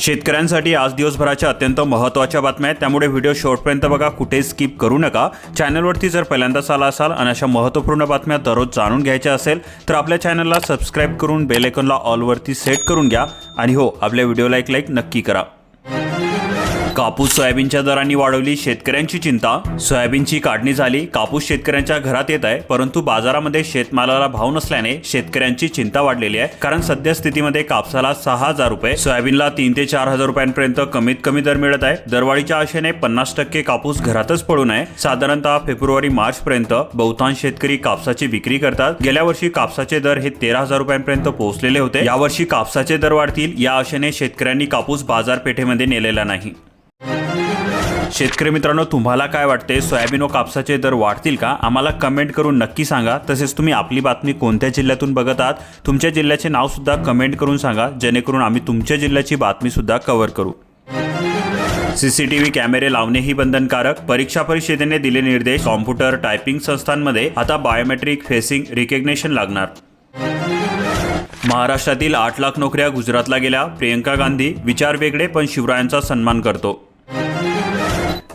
शेतकऱ्यांसाठी आज दिवसभराच्या अत्यंत महत्त्वाच्या बातम्या आहेत. त्यामुळे व्हिडिओ शेवटपर्यंत बघा कुठे स्किप करू नका. चॅनलवरती जर पहिल्यांदाच आला असाल आणि अशा महत्त्वपूर्ण बातम्या दररोज जाणून घ्यायच्या असेल तर आपल्या चॅनलला सबस्क्राईब करून बेलेकनला ऑलवरती सेट करून घ्या. आणि हो आपल्या व्हिडिओला एक लाईक नक्की करा. कापूस सोयाबीनच्या दरांनी वाढवली शेतकऱ्यांची चिंता. सोयाबीनची काढणी झाली कापूस शेतकऱ्यांच्या घरात येत आहे परंतु बाजारामध्ये शेतमालाला भाव नसल्याने शेतकऱ्यांची चिंता वाढलेली आहे. कारण सध्या स्थितीमध्ये कापसाला सहा हजार रुपये सोयाबीनला तीन ते चार हजार रुपयांपर्यंत कमीत कमी दर मिळत आहे. दरवाढीच्या आशेने पन्नास टक्के कापूस घरातच पडून आहे साधारणतः फेब्रुवारी मार्च पर्यंत बहुतांश शेतकरी कापसाची विक्री करतात. गेल्या वर्षी कापसाचे दर हे तेरा हजार रुपयांपर्यंत पोहोचलेले होते. यावर्षी कापसाचे दर वाढतील या आशेने शेतकऱ्यांनी कापूस बाजारपेठेमध्ये नेलेला नाही. शेतकरी मित्रांनो तुम्हाला काय वाटते सोयाबीन व कापसाचे दर वाढतील का? आम्हाला कमेंट करून नक्की सांगा. तसेच तुम्ही आपली बातमी कोणत्या जिल्ह्यातून बघत आहात? तुमच्या जिल्ह्याचे नाव सुद्धा कमेंट करून सांगा. जेणेकरून आम्ही तुमच्या जिल्ह्याची बातमी सुद्धा कव्हर करू. सीसीटीव्ही कॅमेरे लावणेही बंधनकारक. परीक्षा परिषदेने दिले निर्देश. कॉम्प्युटर टायपिंग संस्थांमध्ये आता बायोमेट्रिक फेसिंग रिकग्नेशन लागणार. महाराष्ट्रातील आठ लाख नोकऱ्या गुजरातला गेल्या. प्रियंका गांधी विचार वेगळे पण शिवरायांचा सन्मान करतो.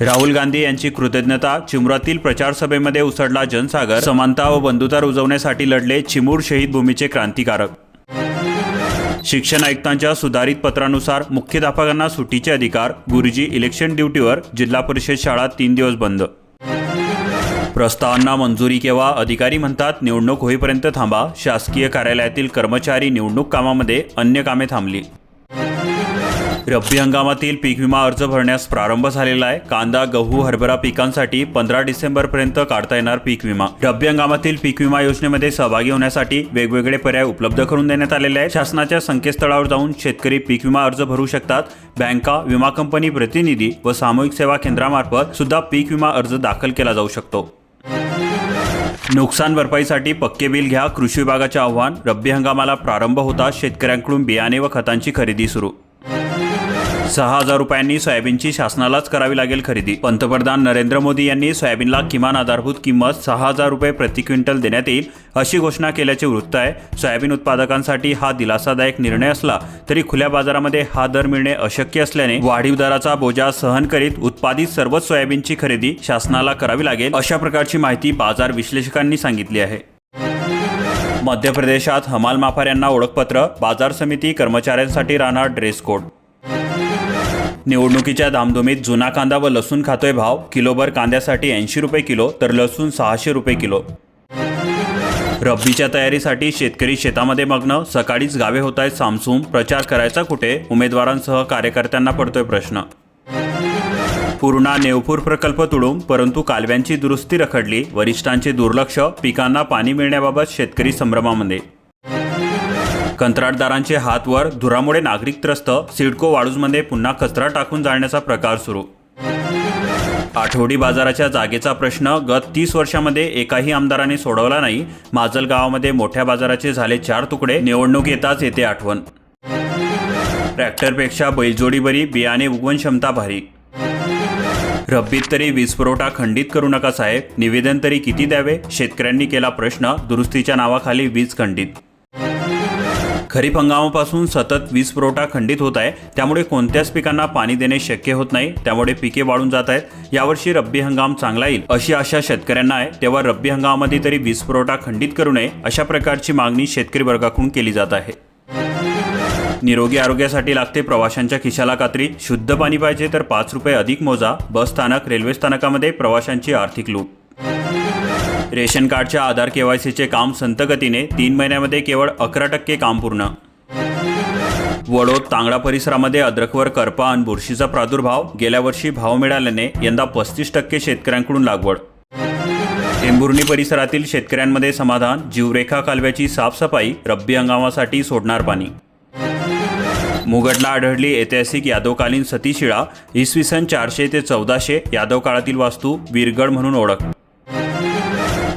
राहुल गांधी यांची कृतज्ञता चिमुरातील प्रचारसभेमध्ये उसडला उसळला जनसागर. समानता व बंधुता रुजवण्यासाठी लढले चिमूर शहीद भूमीचे क्रांतिकारक. शिक्षण आयुक्तांच्या सुधारित पत्रानुसार मुख्याध्यापकांना सुट्टीचे अधिकार गुरुजी इलेक्शन ड्युटीवर जिल्हा परिषद शाळा तीन दिवस बंद. प्रस्तावांना मंजुरी केव्हा अधिकारी म्हणतात निवडणूक होईपर्यंत थांबा. शासकीय कार्यालयातील कर्मचारी निवडणूक कामामध्ये अन्य कामे थांबली. रब्बी हंगामातील पीक विमा अर्ज भरण्यास प्रारंभ झालेला आहे. कांदा गहू हरभरा पिकांसाठी पंधरा डिसेंबर पर्यंत काढता येणार पीक विमा. रब्बी हंगामातील पीक विमा योजनेमध्ये सहभागी होण्यासाठी वेगवेगळे पर्याय उपलब्ध करून देण्यात आलेले आहेत. शासनाच्या संकेतस्थळावर जाऊन शेतकरी पीक विमा अर्ज भरू शकतात. बँका विमा कंपनी प्रतिनिधी व सामूहिक सेवा केंद्रामार्फत सुद्धा पीक विमा अर्ज दाखल केला जाऊ शकतो. नुकसान भरपाईसाठी पक्के बिल घ्या कृषी विभागाचे आव्हान. रब्बी हंगामाला प्रारंभ होता शेतकऱ्यांकडून बियाणे व खतांची खरेदी सुरू. सहा हजार रुपयांनी सोयाबीनची शासनालाच करावी लागेल खरेदी. पंतप्रधान नरेंद्र मोदी यांनी सोयाबीनला किमान आधारभूत किंमत सहा हजार रुपये प्रति क्विंटल देण्यात येईल अशी घोषणा केल्याचे वृत्त आहे. सोयाबीन उत्पादकांसाठी हा दिलासादायक निर्णय असला तरी खुल्या बाजारामध्ये हा दर मिळणे अशक्य असल्याने वाढीव दराचा बोजा सहन करीत उत्पादित सर्वच सोयाबीनची खरेदी शासनाला करावी लागेल अशा प्रकारची माहिती बाजार विश्लेषकांनी सांगितली आहे. मध्य प्रदेशात हमाल माफाऱ्यांना ओळखपत्र बाजार समिती कर्मचाऱ्यांसाठी राहणार ड्रेस कोड. निवडणुकीच्या धामधुमीत जुना कांदा व लसूण खातोय भाव. किलोभर कांद्यासाठी ऐंशी रुपये किलो तर लसूण सहाशे रुपये किलो. रब्बीच्या तयारीसाठी शेतकरी शेतामध्ये मग्न. सकाळीच गावे होत आहेत सामसूम. प्रचार करायचा कुठे? उमेदवारांसह कार्यकर्त्यांना पडतोय प्रश्न. पूर्णा नेवपूर प्रकल्प तुडून परंतु कालव्यांची दुरुस्ती रखडली. वरिष्ठांचे दुर्लक्ष पिकांना पाणी मिळण्याबाबत शेतकरी संभ्रमामध्ये. कंत्राटदारांचे हात वर धुरामुळे नागरिक त्रस्त सिडको वाळूजमध्ये पुन्हा कचरा टाकून जाळण्याचा प्रकार सुरू. आठवडी बाजाराच्या जागेचा प्रश्न गत तीस वर्षामध्ये एकाही आमदाराने सोडवला नाही. माजल गावामध्ये मोठ्या बाजाराचे झाले चार तुकडे निवडणूक येताच येते आठवण. ट्रॅक्टरपेक्षा बैलजोडी बरी बियाणे उगवण क्षमता भारी. रब्बीत तरी वीज पुरवठा खंडित करू नका साहेब निवेदन तरी किती द्यावे? शेतकऱ्यांनी केला प्रश्न दुरुस्तीच्या नावाखाली वीज खंडित. खरीप हंगामापासून सतत वीज पुरवठा खंडित होत आहे. त्यामुळे कोणत्याच पिकांना पाणी देणे शक्य होत नाही. त्यामुळे पिके वाढून जात आहेत. यावर्षी रब्बी हंगाम चांगला येईल अशी आशा शेतकऱ्यांना आहे. तेव्हा रब्बी हंगामामध्ये तरी वीज पुरवठा खंडित करू नये अशा प्रकारची मागणी शेतकरी वर्गाकडून केली जात आहे. निरोगी आरोग्यासाठी लागते प्रवाशांच्या खिशाला कात्री. शुद्ध पाणी पाहिजे तर पाच रुपये अधिक मोजा. बस स्थानक रेल्वे स्थानकामध्ये प्रवाशांची आर्थिक लूट रेशन कार्डच्या आधार केवायसीचे काम संतगतीने तीन महिन्यामध्ये केवळ अकरा टक्के काम पूर्ण. वडोद तांगडा परिसरामध्ये अद्रकवर करपा आणि बुरशीचा प्रादुर्भाव गेल्या वर्षी भाव मिळाल्याने यंदा पस्तीस टक्के शेतकऱ्यांकडून लागवड. टेंभुर्णी परिसरातील शेतकऱ्यांमध्ये समाधान जीवरेखा कालव्याची साफसफाई रब्बी हंगामासाठी सोडणार पाणी. मुगडला आढळली ऐतिहासिक यादवकालीन सतीशिळा इसवी सन चारशे ते चौदाशे यादव काळातील वास्तू वीरगड म्हणून ओळख.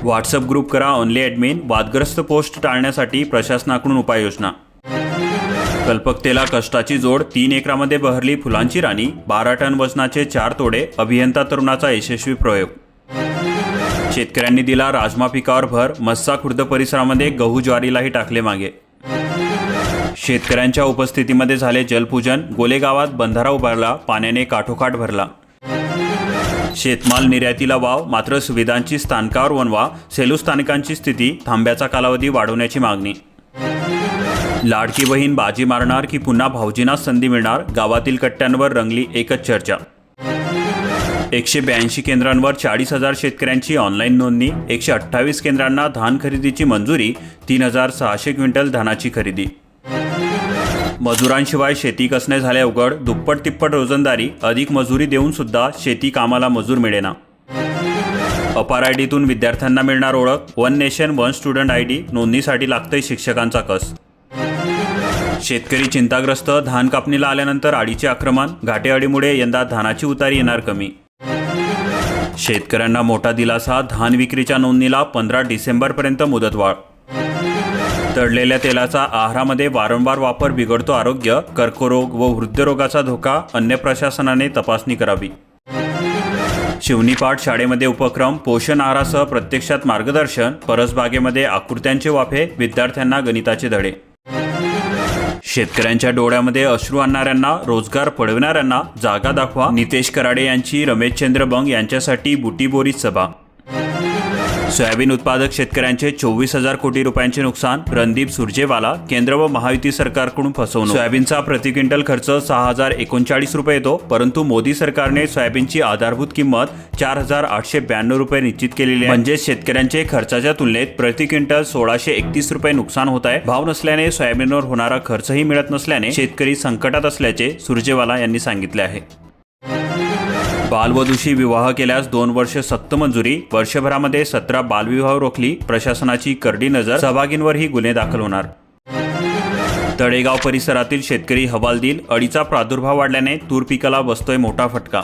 व्हॉट्सअप ग्रुप करा ऑनली ॲडमिन वादग्रस्त पोस्ट टाळण्यासाठी प्रशासनाकडून उपाययोजना. कल्पकतेला कष्टाची जोड तीन एकरामध्ये बहरली फुलांची राणी बारा टन वजनाचे चार तोडे अभियंता तरुणाचा यशस्वी प्रयोग. शेतकऱ्यांनी दिला राजमा पिकावर भर मस्सा खुर्द परिसरामध्ये गहू ज्वारीलाही टाकले मागे. शेतकऱ्यांच्या उपस्थितीमध्ये झाले जलपूजन गोलेगावात बंधारा उभारला पाण्याने काठोकाठ भरला. शेतमाल निर्यातीला वाव मात्र सुविधांची स्थानकावर वनवा सेलू स्थानिकांची स्थिती थांब्याचा कालावधी वाढवण्याची मागणी. लाडकी बहीण बाजी मारणार की पुन्हा भाऊजींना संधी मिळणार? गावातील कट्ट्यांवर रंगली एकच चर्चा. एकशे ब्याऐंशी केंद्रांवर चाळीस हजार शेतकऱ्यांची ऑनलाईन नोंदणी एकशे अठ्ठावीस केंद्रांना धान खरेदीची मंजुरी तीन हजार सहाशे क्विंटल धानाची खरेदी. मजुरांशिवाय शेती कसणे झाले अवघड? दुप्पट तिप्पट रोजंदारी अधिक मजुरी देऊन सुद्धा शेती कामाला मजूर मिळेना. अपार आय डीतून विद्यार्थ्यांना मिळणार ओळख one nation one student I D नोंदणीसाठी लागतंय शिक्षकांचा कस. शेतकरी चिंताग्रस्त धान कापणीला आल्यानंतर आडीचे आक्रमण घाटेआडीमुळे यंदा धानाची उतारी येणार कमी. शेतकऱ्यांना मोठा दिलासा धान विक्रीच्या नोंदणीला पंधरा डिसेंबरपर्यंत मुदतवाढ. तळलेल्या तेलाचा आहारामध्ये वारंवार वापर बिघडतो आरोग्य कर्करोग व हृदयरोगाचा धोका अन्य प्रशासनाने तपासणी करावी. शिवनीपाठ शाळेमध्ये उपक्रम पोषण आहारासह प्रत्यक्षात मार्गदर्शन परसबागेमध्ये आकृत्यांचे वाफे विद्यार्थ्यांना गणिताचे धडे. शेतकऱ्यांच्या डोळ्यामध्ये अश्रू आणणाऱ्यांना रोजगार पडविणाऱ्यांना जागा दाखवा. नितेश कराडे यांची रमेशचंद्र बंग यांच्यासाठी बुटीबोरीत सभा. सोयाबीन उत्पादक शेतकऱ्यांचे चोवीस हजार कोटी रुपयांचे नुकसान रणदीप सुरजेवाला केंद्र व महायुती सरकारकडून फसवणूक. सोयाबीनचा प्रति क्विंटल खर्च सहा हजार एकोणचाळीस रुपये येतो परंतु मोदी सरकारने सोयाबीनची आधारभूत किंमत चार हजार आठशे ब्याण्णव रुपये निश्चित केलेली आहे. म्हणजे शेतकऱ्यांचे खर्चाच्या तुलनेत प्रति क्विंटल सोळाशे एकतीस रुपये नुकसान होत आहे. भाव नसल्याने सोयाबीनवर होणारा खर्चही मिळत नसल्याने शेतकरी संकटात असल्याचे सुरजेवाला यांनी सांगितले आहे. बालवधूशी विवाह केल्यास दोन वर्ष सक्त मंजुरी वर्षभरामध्ये सतरा बालविवाह रोखली प्रशासनाची करडी नजर सहभागींवरही गुन्हे दाखल होणार. तळेगाव परिसरातील शेतकरी हवालदिल अडीचा प्रादुर्भाव वाढल्याने तूर पिकाला बसतोय मोठा फटका.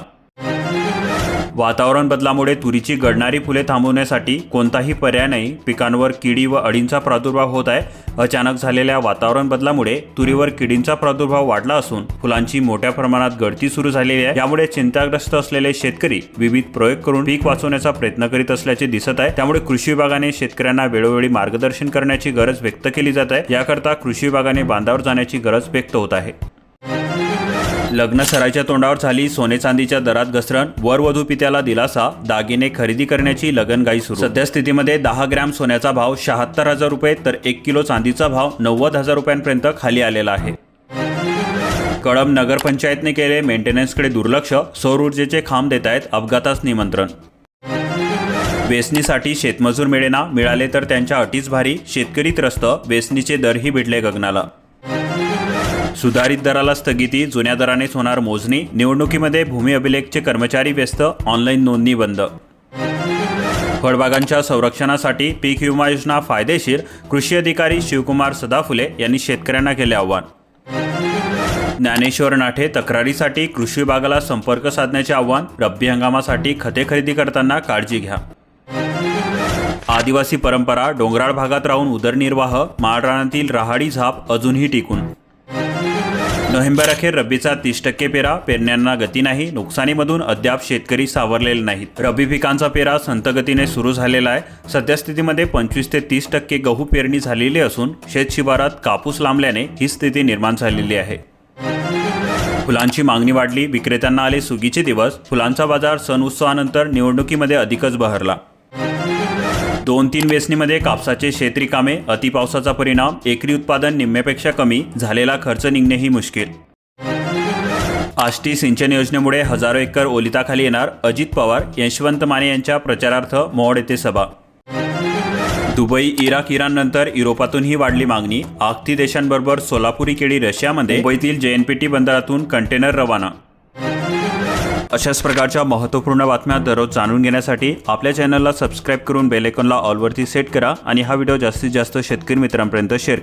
वातावरण बदलामुळे तुरीची गडणारी फुले थांबवण्यासाठी कोणताही पर्याय नाही. पिकांवर किडी व अळींचा प्रादुर्भाव होत आहे. अचानक झालेल्या वातावरण बदलामुळे तुरीवर किडींचा प्रादुर्भाव वाढला असून फुलांची मोठ्या प्रमाणात गळती सुरू झालेली आहे. यामुळे चिंताग्रस्त असलेले शेतकरी विविध प्रयोग करून पीक वाचवण्याचा प्रयत्न करीत असल्याचे दिसत आहे. त्यामुळे कृषी विभागाने शेतकऱ्यांना वेळोवेळी मार्गदर्शन करण्याची गरज व्यक्त केली जात आहे. याकरता कृषी विभागाने बांधावर जाण्याची गरज व्यक्त होत आहे. लग्न सराईच्या तोंडावर झाली सोने चांदीच्या दरात घसरण वरवधू पित्याला दिलासा दागिने खरेदी करण्याची लगनगाई सुरू. सध्या स्थितीमध्ये दहा ग्रॅम सोन्याचा भाव शहात्तर हजार रुपये तर एक किलो चांदीचा भाव नव्वद हजार रुपयांपर्यंत खाली आलेला आहे. कळंब नगरपंचायतने केले मेंटेनन्सकडे दुर्लक्ष सौर ऊर्जेचे खांब देत आहेत अपघातास निमंत्रण. वेचणीसाठी शेतमजूर मिळेना मिळाले तर त्यांच्या अटीच भारी शेतकरी त्रस्त वेचणीचे दरही भिडले गगनाला. सुधारित दराला स्थगिती जुन्या दरानेच होणार मोजणी निवडणुकीमध्ये भूमी अभिलेखचे कर्मचारी व्यस्त ऑनलाईन नोंदणी बंद. फळबागांच्या संरक्षणासाठी पीक विमा योजना फायदेशीर कृषी अधिकारी शिवकुमार सदाफुले यांनी शेतकऱ्यांना केले आव्हान. ज्ञानेश्वर नाठे तक्रारीसाठी कृषी विभागाला संपर्क साधण्याचे आव्हान रब्बी हंगामासाठी खते खरेदी करताना काळजी घ्या. आदिवासी परंपरा डोंगराळ भागात राहून उदरनिर्वाह माळरानातील राहाडी झाप अजूनही टिकून. नोव्हेंबर अखेर रब्बीचा तीस टक्के पेरा पेरण्यांना गती नाही नुकसानीमधून अद्याप शेतकरी सावरलेले नाहीत. रब्बी पिकांचा पेरा संतगतीने सुरू झालेला आहे. सद्यस्थितीमध्ये पंचवीस ते तीस टक्के गहू पेरणी झालेली असून शेत शिवारात कापूस लांबल्याने ही स्थिती निर्माण झालेली आहे. फुलांची मागणी वाढली विक्रेत्यांना आले सुगीचे दिवस. फुलांचा बाजार सण उत्सवानंतर निवडणुकीमध्ये अधिकच बहरला. दोन तीन वेचणीमध्ये कापसाचे शेत रिकामे अतिपावसाचा परिणाम एकरी उत्पादन निम्म्यापेक्षा कमी झालेला खर्च निघणेही मुश्किल. आष्टी सिंचन योजनेमुळे हजारो एकर ओलिताखाली येणार अजित पवार यशवंत माने यांच्या प्रचारार्थ मोड येथे सभा. दुबई इराक इराणनंतर युरोपातूनही वाढली मागणी. आगती देशांबरोबर सोलापुरी केळी रशियामध्ये मुंबईतील जेएनपीटी बंदरातून कंटेनर रवाना. अशाच प्रकारच्या महत्त्वपूर्ण बातम्या दररोज जाणून घेण्यासाठी आपल्या चॅनलला सबस्क्राईब करून बेलेकॉनला ऑलवरती सेट करा आणि हा व्हिडिओ जास्तीत जास्त शेतकरी मित्रांपर्यंत शेअर